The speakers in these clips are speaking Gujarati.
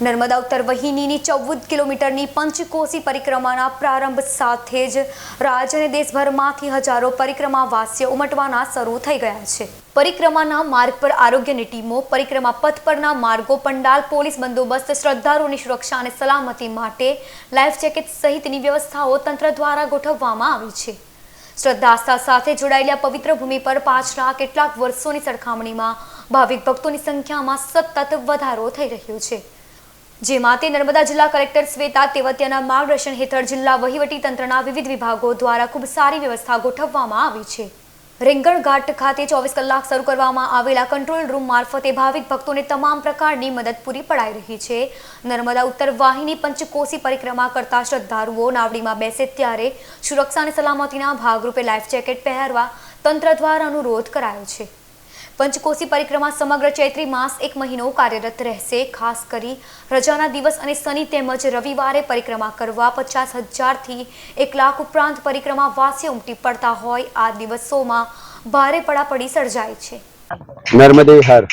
નર્મદા ઉત્તર વહિનીની ચૌદ કિલોમીટરની પંચકોશી પરિક્રમાના પ્રારંભ સાથે જ રાજ્ય અને દેશભરમાંથી હજારો પરિક્રમાવાસીઓ ઉમટવાના શરૂ થઈ ગયા છે. પરિક્રમાના માર્ગ પર આરોગ્યની ટીમો, પરિક્રમા પથ પરના માર્ગો, પંડાલ, પોલીસ બંદોબસ્ત, શ્રદ્ધાળુઓની સુરક્ષા અને સલામતી માટે લાઈફ જેકેટ સહિતની વ્યવસ્થાઓ તંત્ર દ્વારા ગોઠવવામાં આવી છે. શ્રદ્ધા આસ્થા સાથે જોડાયેલા પવિત્ર ભૂમિ પર પાછલા કેટલાક વર્ષોની સરખામણીમાં ભાવિક ભક્તોની સંખ્યામાં સતત વધારો થઈ રહ્યો છે. જેમાં તે નર્મદા જિલ્લા કલેક્ટર શ્વેતા તેવતિયાના માર્ગદર્શન હેઠળ જિલ્લા વહીવટી તંત્રના વિવિધ વિભાગો દ્વારા ખૂબ સારી વ્યવસ્થા ગોઠવવામાં આવી છે. રેંગણઘાટ ખાતે ચોવીસ કલાક શરૂ કરવામાં આવેલા કંટ્રોલ રૂમ મારફતે ભાવિક ભક્તોને તમામ પ્રકારની મદદ પૂરી પડાઈ રહી છે. નર્મદા ઉત્તર વાહિની પંચકોશી પરિક્રમા કરતા શ્રદ્ધાળુઓ નાવડીમાં બેસે ત્યારે સુરક્ષા અને સલામતીના ભાગરૂપે લાઈફ જેકેટ પહેરવા તંત્ર દ્વારા અનુરોધ કરાયો છે. પંચકોશી પરિક્રમા સમગ્ર ચૈત્રી માસ એક મહિનો કાર્યરત રહેશે. ખાસ કરી રજાના દિવસ અને શનિ તેમજ રવિવારે પરિક્રમા કરવા પચાસ હજારથી એક લાખ ઉપરાંત પરિક્રમા વાસી ઉમટી પડતા હોય. આ દિવસોમાં ભારે પડાપડી સર્જાય છે. નર્મદે હર.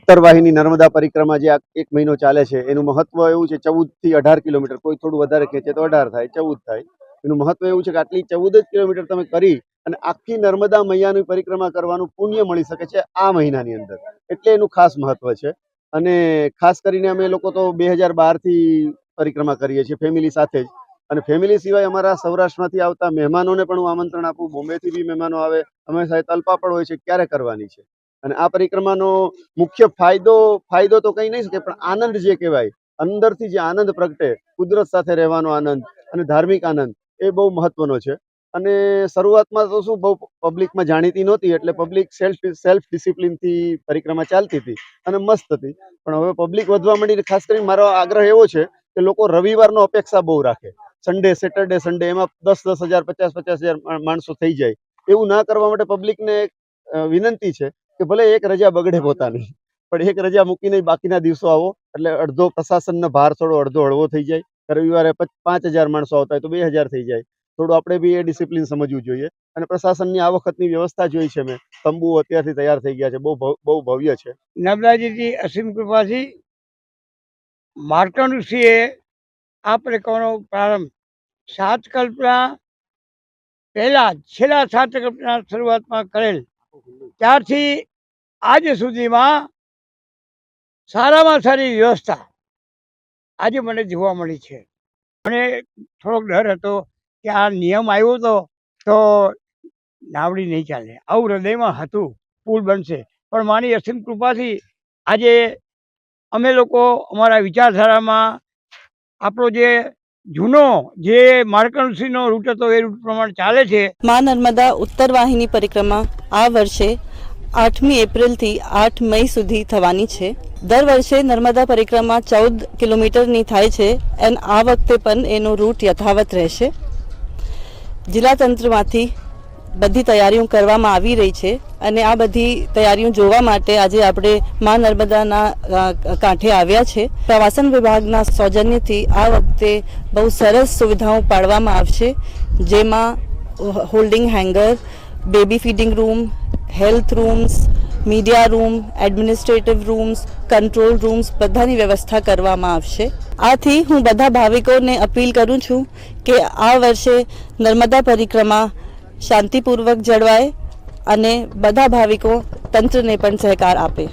ઉત્તર વાહિની નર્મદા પરિક્રમા જે એક મહિનો ચાલે છે, એનું મહત્વ એવું છે ચૌદથી અઢાર કિલોમીટર. કોઈ થોડું વધારે ખેંચે તો અઢાર થાય, ચૌદ થાય. એનું મહત્વ એવું છે કે આટલી ચૌદ જ કિલોમીટર તમે કરી અને આખી નર્મદા મૈયાની પરિક્રમા કરવાનું પુણ્ય મળી શકે છે આ મહિનાની અંદર. એટલે એનું ખાસ મહત્વ છે. અને ખાસ કરીને અમે લોકો તો બે હજાર બારથી પરિક્રમા કરીએ છીએ, ફેમિલી સાથે જ. અને ફેમિલી સિવાય અમારા સૌરાષ્ટ્રમાંથી આવતા મહેમાનોને પણ હું આમંત્રણ આપું. બોમ્બેથી બી મહેમાનો આવે. અમે તલપા પણ હોય છે, ક્યારે કરવાની છે? અને આ પરિક્રમાનો મુખ્ય ફાયદો ફાયદો તો કંઈ નહીં શકે, પણ આનંદ જે કહેવાય, અંદરથી જે આનંદ પ્રગટે, કુદરત સાથે રહેવાનો આનંદ અને ધાર્મિક આનંદ, એ બહુ મહત્વનો છે. અને શરૂઆતમાં તો શું બહુ પબ્લિકમાં જાણીતી નહોતી, એટલે પબ્લિક સેલ્ફ સેલ્ફ ડિસિપ્લિનથી પરિક્રમા ચાલતી હતી અને મસ્ત હતી. પણ હવે પબ્લિક વધવા માંડીને ખાસ કરીને મારો આગ્રહ એવો છે કે લોકો રવિવારનો અપેક્ષા બહુ રાખે. સન્ડે સેટરડે સન્ડે એમાં દસ દસ હજાર, પચાસ પચાસ હજાર માણસો થઈ જાય. એવું ના કરવા માટે પબ્લિકને વિનંતી છે કે ભલે એક રજા બગડે પોતાની, પણ એક રજા મૂકીને બાકીના દિવસો આવો. એટલે અડધો પ્રશાસનનો ભાર થોડો અડધો હળવો થઈ જાય. રવિવારે પાંચ હજાર માણસો આવતા હોય તો બે હજાર થઈ જાય. થોડું આપણે બી એ ડિસિપ્લિન સમજવું જોઈએ. અને પ્રશાસનની આ વખતની વ્યવસ્થા જોઈ છે મેં. તંબુ અત્યારથી તૈયાર થઈ ગયા છે. બહુ બહુ ભવ્ય છે. નર્મદાજીની અસીમ કૃપાથી માર્કંડ ઋષિએ આ પ્રકારનો પ્રારંભ. સાત કલ્પના પહેલા છેલ્લા સાત કલ્પના શરૂઆતમાં કરેલ. ત્યારથી આજ સુધીમાં સારામાં સારી વ્યવસ્થા આજે મને જોવા મળી છે. મને થોડોક ડર હતો. કે આ નિયમ આવ્યો હતો તો નાવડી નહીં ચાલે. આવું હૃદયમાં હતું, પુલ બનશે. પણ મારી અસીમ કૃપાથી આજે અમે લોકો અમારા વિચારધારામાં આપણો જે જૂનો જે માર્કંડસિંહનો રૂટ હતો, એ રૂટ પ્રમાણે ચાલે છે. મા નર્મદા ઉત્તર વાહિની પરિક્રમા આ વર્ષે આઠમી એપ્રિલથી આઠ મઈ સુધી થવાની છે. દર વર્ષે નર્મદા પરિક્રમા ચૌદ કિલોમીટરની થાય છે, અને આ વખતે પણ એનો રૂટ યથાવત રહેશે. જિલ્લા તંત્રમાંથી બધી તૈયારીઓ કરવામાં આવી રહી છે અને આ બધી તૈયારીઓ જોવા માટે આજે આપણે મા નર્મદાના કાંઠે આવ્યા છે. પ્રવાસન વિભાગના સૌજન્યથી આ વખતે બહુ સરસ સુવિધાઓ પાડવામાં આવશે, જેમાં holding hanger, baby feeding room, health rooms media room administrative rooms control rooms બધાની વ્યવસ્થા કરવામાં આવશે. આથી હું બધા ભાવિકોને અપીલ કરું છું કે આ વર્ષે નર્મદા પરિક્રમા શાંતિપૂર્વક જળવાય અને બધા ભાવિકો તંત્રને પણ સહકાર આપે.